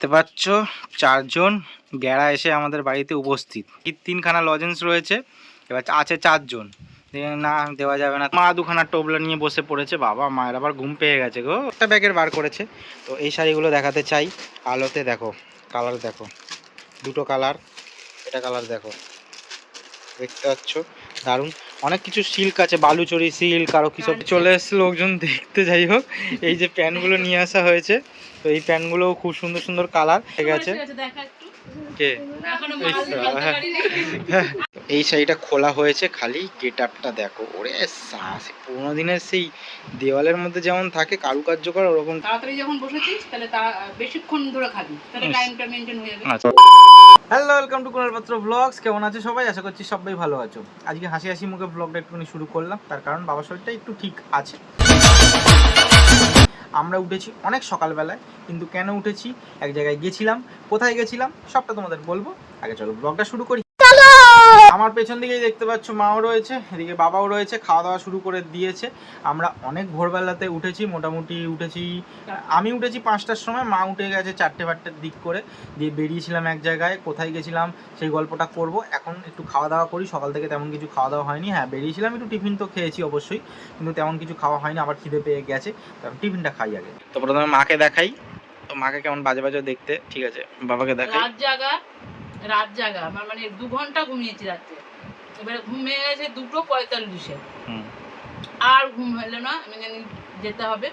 দেখতে পাচ্ছ, চারজন গ্যাড়া এসে আমাদের বাড়িতে উপস্থিত। তিনখানা লজেন্স রয়েছে, এবার আছে চারজন। না, দেওয়া যাবে না। মা দুখানা টোবলা নিয়ে বসে পড়েছে, বাবা মায়ের আবার ঘুম পেয়ে গেছে গো। একটা ব্যাগের বার করেছে। তো এই শাড়িগুলো দেখাতে চাই। আলোতে দেখো কালার দেখো। দুটো কালার এটা কালার দেখো। দেখতে পাচ্ছ? দারুণ। অনেক কিছু সিল্ক আছে, বালুচরি সিল্ক আরও কিছু। চলে এসছে লোকজন দেখতে, যাই হোক। এই যে প্যান্টগুলো নিয়ে আসা হয়েছে। তো এই প্যান্টগুলো খুব সুন্দর সুন্দর কালার ঠিক আছে কে? এখনও এই মাল তো, ফেলতে হ্যাঁ। এই শাড়িটা খোলা হয়েছে খালি গেট আপটা দেখো। ওরে সাস পুরোনো দিনের সেই দেওয়ালের মধ্যে যেমন থাকে কারুকার্য করা ওরকম তাড়াতাড়ি যখন বসেছিস তাহলে বেশিক্ষণ ধরে খাবি। তাহলে টাইমটা মেনটেন হয়ে যাবে। আচ্ছা। হ্যালো ওয়েলকাম টু কুণাল পাত্র ব্লগস কেমন আছে সবাই? আশা করছি সবাই ভালো আছো। আজকে হাসি হাসি মুখে ব্লগটা একটুখানি শুরু করলাম। তার কারণ বাবার শরীরটা একটু ঠিক আছে। আমরা উঠেছি অনেক সকালবেলায়, কিন্তু কেন উঠেছি? এক জায়গায় গেছিলাম, কোথায় গেছিলাম? সবটা তোমাদের বলব। আগে চলো ব্লগটা শুরু করি। আমার পেছন দিকেই দেখতে পাচ্ছ মাও রয়েছে, এদিকে বাবাও রয়েছে, খাওয়া দাওয়া শুরু করে দিয়েছে। আমরা অনেক ভোরবেলাতে উঠেছি, মোটামুটি উঠেছি, আমি উঠেছি পাঁচটার সময়, মা উঠে গেছে চারটে ফারটের দিক করে, দিয়ে বেরিয়েছিলাম এক জায়গায়, কোথায় গেছিলাম সেই গল্পটা করব। এখন একটু খাওয়া দাওয়া করি, সকাল থেকে তেমন কিছু খাওয়া দাওয়া হয়নি। হ্যাঁ বেরিয়েছিলাম, একটু টিফিন তো খেয়েছি অবশ্যই, কিন্তু তেমন কিছু খাওয়া হয়নি, আবার খিদে পেয়ে গেছে, তো টিফিনটা খাই আগে। তো প্রথমে মাকে দেখাই, তো মাকে কেমন বাজে বাজে দেখতে, ঠিক আছে, বাবাকে দেখাই। রাত জাগা রাত জাগা। আমার মানে দু ঘণ্টা ঘুমিয়েছি রাত্রে। এবারে ঘুমিয়ে গেছে দুটো পঁয়তাল্লিশে। আর ঘুম হলো না আমি জানি যেতে হবে।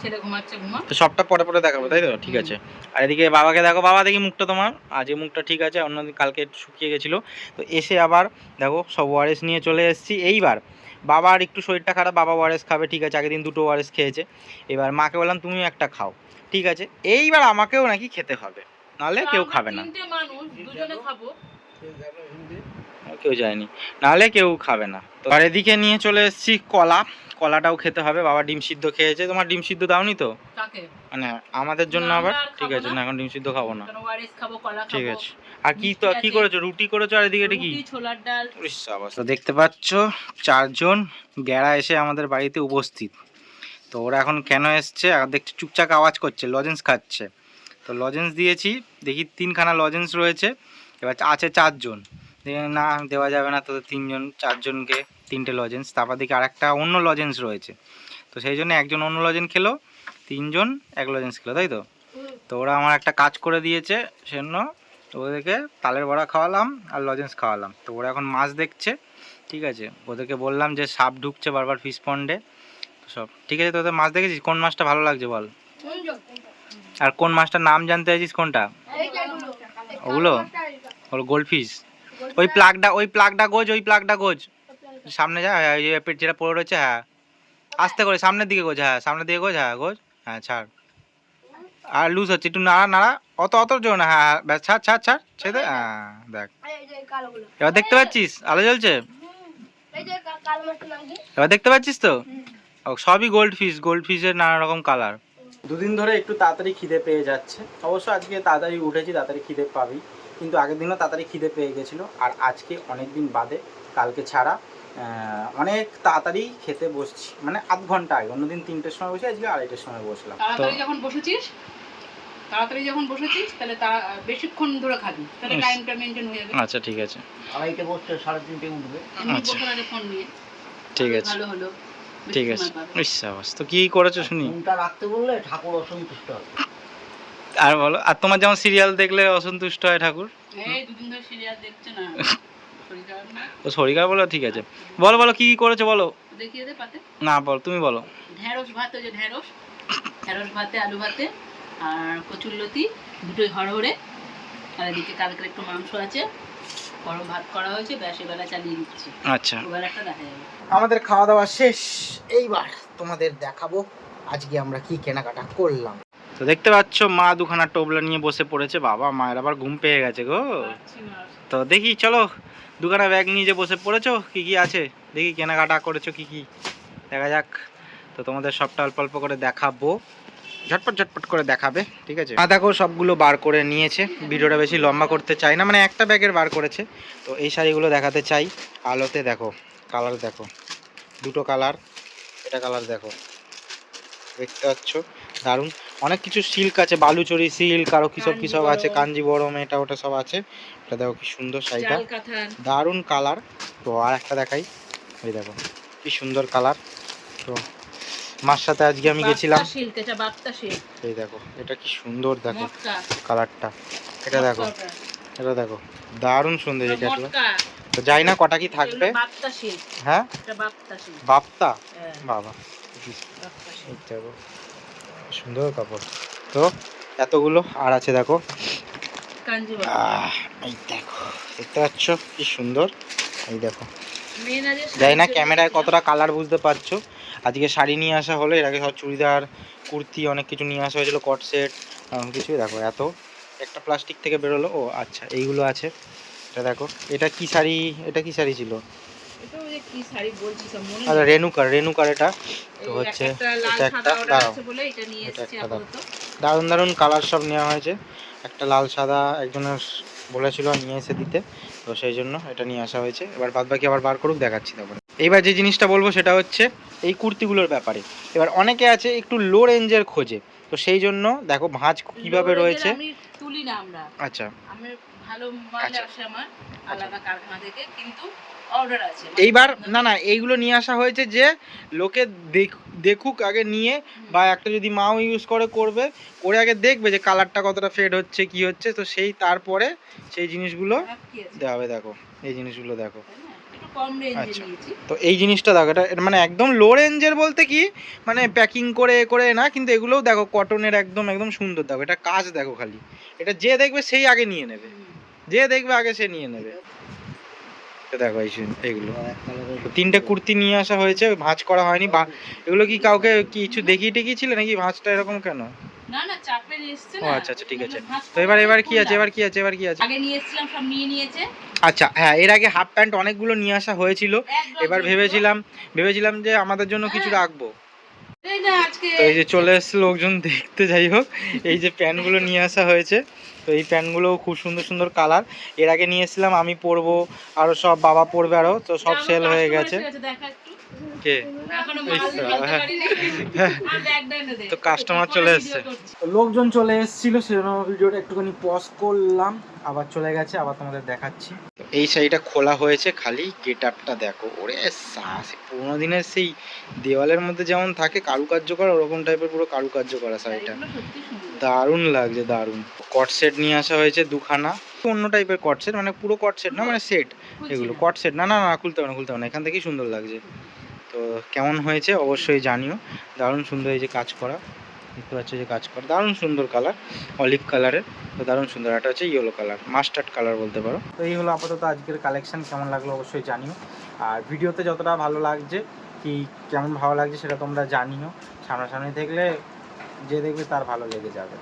ছেলে ঘুমাচ্ছে ঘুমা তো সবটা পরে পরে দেখাবো তাই তো? ঠিক আছে। আর এদিকে বাবাকে দেখো বাবা দেখি মুখটা তোমার? আজকে মুখটা ঠিক আছে অন্যদিন কালকে শুকিয়ে গেছিল। তো এসে আবার দেখো সব ওয়ারেস নিয়ে চলে এসেছি। এইবার বাবার একটু শরীরটা খারাপ বাবা ওয়ারেস খাবে ঠিক আছে। আগের দিন দুটো ওয়ারেস খেয়েছে। এবার মাকে বললাম তুমিও একটা খাও। ঠিক আছে। এইবার আমাকেও নাকি খেতে হবে। নাহলে কেউ খাবে না। কেউ যায়নি। নাহলে কেউ খাবে না। তো আর এদিকে নিয়ে চলে এসেছি কলা। কলাটাও খেতে হবে। বাবা ডিম সিদ্ধ খেয়েছে। তোমার ডিম সিদ্ধ দাওনি তো? মানে আমাদের জন্য আবার? ঠিক আছে না। এখন ডিম সিদ্ধ খাব না। ঠিক আছে। আর কি তো কি করেছ? রুটি করেছ? আর এদিকে এটা কি? ছোলার ডাল। তো দেখতে পাচ্ছ চারজন গ্যাড়া এসে আমাদের বাড়িতে উপস্থিত। তো ওরা এখন কেন এসছে? আর দেখছি চুপচাপ আওয়াজ করছে লজেন্স খাচ্ছে। তো লজেন্স দিয়েছি, দেখি তিনখানা লজেন্স রয়েছে, এবার আছে চারজন। না, দেওয়া যাবে না, তোদের তিনজন, চারজনকে তিনটে লজেন্স তারপর দেখি আরেকটা অন্য লজেন্স রয়েছে। তো সেই জন্য একজন অন্য লজেন্স খেলো, তিনজন এক লজেন্স খেলো, তাই তো? তো ওরা আমার একটা কাজ করে দিয়েছে, সেজন্য ওদেরকে তালের বড়া খাওয়ালাম আর লজেন্স খাওয়ালাম। তো ওরা এখন মাছ দেখছে, ঠিক আছে? ওদেরকে বললাম যে সাপ ঢুকছে বারবার ফিশ পন্ডে সব, ঠিক আছে? তোদের মাছ দেখেছিস? কোন মাছটা ভালো লাগছে বল? আর কোন মাছটার নাম জানতে চাইছিস কোনটা? ওগুলো? ওগুলো গোল্ড ফিশ ওই প্লাগটা ওই প্লাগটা গোজ ওই প্লাগটা গোজ। সামনে যা হ্যাঁ, ওই পেট যেটা পড়ে রয়েছে হ্যাঁ। আস্তে করে সামনের দিকে গোজ হ্যাঁ সামনের দিকে গোজ হ্যাঁ গোজ। হ্যাঁ ছাড়। আর লুজ হচ্ছে একটু নাড়া নাড়া। অত অত জোর না হ্যাঁ হ্যাঁ, ব্যাস ছাড় ছাড় ছাড় ছেড়ে হ্যাঁ দেখ। এবার দেখতে পাচ্ছিস? আলো জ্বলছে? এবার দেখতে পাচ্ছিস তো? ও, সবই গোল্ড ফিশ গোল্ড ফিশের নানা রকম কালার দুদিন ধরে একটু তাড়াতাড়ি খিদে পেয়ে যাচ্ছে। অবশ্য আজকে তাড়াতাড়ি উঠেছি তাড়াতাড়ি খিদে পাবি। কিন্তু আগের দিনও তাড়াতাড়ি খিদে পেয়ে গেছিল। আর আজকে অনেক দিন বাদে কালকে ছাড়া অনেক তাড়াতাড়ি খেতে বসছি। মানে আধ ঘণ্টা আগে অন্যদিন তিনটের সময় বসে আজকে আড়াইটের সময় বসলাম। তাড়াতাড়ি যখন বসেছিস তাড়াতাড়ি যখন বসেছিস তাহলে তা বেশিক্ষণ ধরে খাবি। তাহলে টাইমটা মেনটেন হয়ে যাবে। আচ্ছা ঠিক আছে। আড়াইটে বসতে সাড়ে তিনটে উঠবে। আচ্ছা। ফোন নিয়ে। ঠিক আছে। ভালো হলো। বেশি ঠিক আছে। সাবাস। তো কি করেছ শুনি? ফোনটা রাখতে বললে ঠাকুর অসন্তুষ্ট হবে। আর বলো আর তোমার যেমন সিরিয়াল দেখলে অসন্তুষ্ট হয় ঠাকুর? এই দুদিন ধরে সিরিয়াল দেখছে না। শরীর খারাপ না। ও শরীর খারাপ বলো ঠিক আছে। বলো বলো কি কি করেছ বলো? দেখিয়ে দে পাতে। না বল তুমি বলো। ঢেঁড়স ভাত ওই যে ঢেঁড়স। ঢেঁড়স ভাতে আলু ভাতে আর কচুরলতি দুটোই হড়হড়ে। আর এদিকে কালকের একটু মাংস আছে। গরম ভাত করা হয়েছে ব্যাস এবেলা চালিয়ে দিচ্ছি। আচ্ছা। ওবেলাটা দেখা যাবে। আমাদের খাওয়া দাওয়া শেষ। এইবার তোমাদের দেখাবো আজকে আমরা কি কেনাকাটা করলাম। তো দেখতে পাচ্ছ মা দুখানা টোবলা নিয়ে বসে পড়েছে বাবা মায়ের আবার ঘুম পেয়ে গেছে গো। তো দেখি চলো দুখানা ব্যাগ নিয়ে যে বসে পড়েছো কি কি আছে? দেখি কেনাকাটা করেছ কি কি। দেখা যাক তো তোমাদের সবটা অল্প অল্প করে দেখাবো। ঝটপট ঝটপট করে দেখাবে ঠিক আছে? মা দেখো সবগুলো বার করে নিয়েছে। ভিডিওটা বেশি লম্বা করতে চাই না মানে একটা ব্যাগের বার করেছে। তো এই শাড়িগুলো দেখাতে চাই। আলোতে দেখো কালার দেখো। দুটো কালার এটা কালার দেখো। দেখতে পাচ্ছ? দারুণ। অনেক কিছু সিল্ক আছে বালুচরি সিল্ক আরও কিসব কিসব আছে কাঞ্জিবরম। কাঞ্জিবরম এটা ওটা সব আছে। এটা দেখো কি সুন্দর শাড়িটা। দারুণ কালার। তো আর একটা দেখাই। এই দেখো কি সুন্দর কালার। তো মার সাথে আজকে আমি গেছিলাম। সিল্ক এটা বাপ্তা সিল্ক। এই দেখো এটা কি সুন্দর দেখো কালারটা। এটা দেখো এটা দেখো দারুণ সুন্দর এটা এটা তো যাই না কটা কি থাকবে? বাপ্তা সিল্ক। হ্যাঁ? এটা বাপ্তা সিল্ক। বাপ্তা? হ্যাঁ। বাবা। এই দেখো সুন্দর কাপড়। তো এতগুলো আর আছে দেখো। এই দেখো দেখতে পাচ্ছ কি সুন্দর? এই দেখো। জানি না ক্যামেরায় কতটা কালার বুঝতে পারছ? আজকে শাড়ি নিয়ে আসা হলো এর আগে সব চুড়িদার কুর্তি অনেক কিছু নিয়ে আসা হয়েছিল কট সেট কিছুই। দেখো এত একটা প্লাস্টিক থেকে বেরোলো। ও আচ্ছা এইগুলো আছে। এটা দেখো এটা কি শাড়ি? এটা কি শাড়ি ছিল? আচ্ছা নেই। রেনুকার রেনুকার এটা। তো হচ্ছে এটা একটা দাঁড়াও। এটা একটা। দারুণ দারুণ কালার সব নেওয়া হয়েছে। একটা লাল সাদা একজনের বলেছিল নিয়ে এসে দিতে তো সেই জন্য এটা নিয়ে আসা হয়েছে। এবার বাদ বাকি আবার বার করুক দেখাচ্ছি তারপরে। এইবার যে জিনিসটা বলব সেটা হচ্ছে এই কুর্তিগুলোর ব্যাপারে। এবার অনেকে আছে একটু লো রেঞ্জের খোঁজে তো সেই জন্য দেখো ভাঁজ কীভাবে রয়েছে? তুলি না আমরা। আচ্ছা। ভালো মাল আচ্ছা। আসে আমার আলাদা কারখানা থেকে কিন্তু অর্ডার আছে। এইবার না না। এইগুলো নিয়ে আসা হয়েছে যে লোকে দেখ- দেখুক আগে নিয়ে বা একটা যদি মাও ইউজ করে করবে করে আগে দেখবে যে কালারটা কতটা ফেড হচ্ছে কি হচ্ছে তো সেই তারপরে সেই জিনিসগুলো দেওয়া হবে দেখো। এই জিনিসগুলো দেখো। কম রেঞ্জে আচ্ছা। নিয়েছি। তো এই জিনিসটা দেখো এটা মানে একদম লো রেঞ্জের বলতে কি মানে প্যাকিং করে করে না কিন্তু এগুলোও দেখো কটনের একদম একদম সুন্দর দেখো এটা কাজ দেখো খালি। এটা যে দেখবে সেই আগে নিয়ে নেবে। যে দেখবে আগে সে নিয়ে নেবে। দেখো এই তিনটে কুর্তি নিয়ে আসা হয়েছে ভাঁজ করা হয়নি বা এগুলো কি কাউকে কিছু দেখিয়ে টেকিয়েছিলে নাকি ভাঁজটা এরকম কেন? না না চাপে এসছে ও না আচ্ছা আচ্ছা ঠিক আছে। তো এবার এবার কি আছে এবার কি আছে এবার কি আছে? আগে নিয়ে এসেছিলাম সব নিয়ে নিয়েছে। আচ্ছা হ্যাঁ এর আগে হাফ প্যান্ট অনেকগুলো নিয়ে আসা হয়েছিল। এবার ভেবেছিলাম ভেবেছিলাম যে আমাদের জন্য কিছু হ্যাঁ। রাখব এই তো এই যে চলে এসছে লোকজন দেখতে যাই হোক। এই যে প্যান্টগুলো নিয়ে আসা হয়েছে তো এই প্যান্টগুলো খুব সুন্দর সুন্দর কালার। এর আগে নিয়ে এসেছিলাম আমি পরবো আরও সব বাবা পরবে আরও তো সব সেল হয়ে গেছে। কে? তো, হ্যাঁ। দে। তো customer চলে এসছে। লোকজন চলে এসেছিল সেজন্য ভিডিওটা একটুখানি পজ করলাম আবার চলে গেছে আবার তোমাদের দেখাচ্ছি। এই শাড়িটা খোলা হয়েছে খালি গেট আপটা দেখো। ওরে সাস পুরোনো দিনের সেই দেওয়ালের মধ্যে যেমন থাকে কারুকার্য করা ওরকম টাইপের পুরো কারুকার্য করা শাড়িটা। দারুণ লাগছে দারুণ। কট সেট নিয়ে আসা হয়েছে দুখানা। অন্য টাইপের কট সেট মানে পুরো কট সেট না মানে সেট এগুলো। কট সেট না না না খুলতে হবে না খুলতে হবে না। এখান থেকেই সুন্দর লাগছে। তো কেমন হয়েছে অবশ্যই জানিও। দারুণ সুন্দর এই যে কাজ করা। দেখতে পাচ্ছ যে কাজ করা, দারুণ সুন্দর কালার অলিভ কালারের তো দারুণ সুন্দর একটা হচ্ছে ইয়েলো কালার মাস্টার্ড কালার বলতে পারো। তো এই হলো আপাতত আজকের কালেকশন কেমন লাগল অবশ্যই জানিও। আর ভিডিওতে যতটা ভালো লাগছে, কি কেমন ভালো লাগছে সেটা তোমরা জানিও। সামনাসামনি দেখলে, যে দেখবে তার ভালো লেগে যাবে।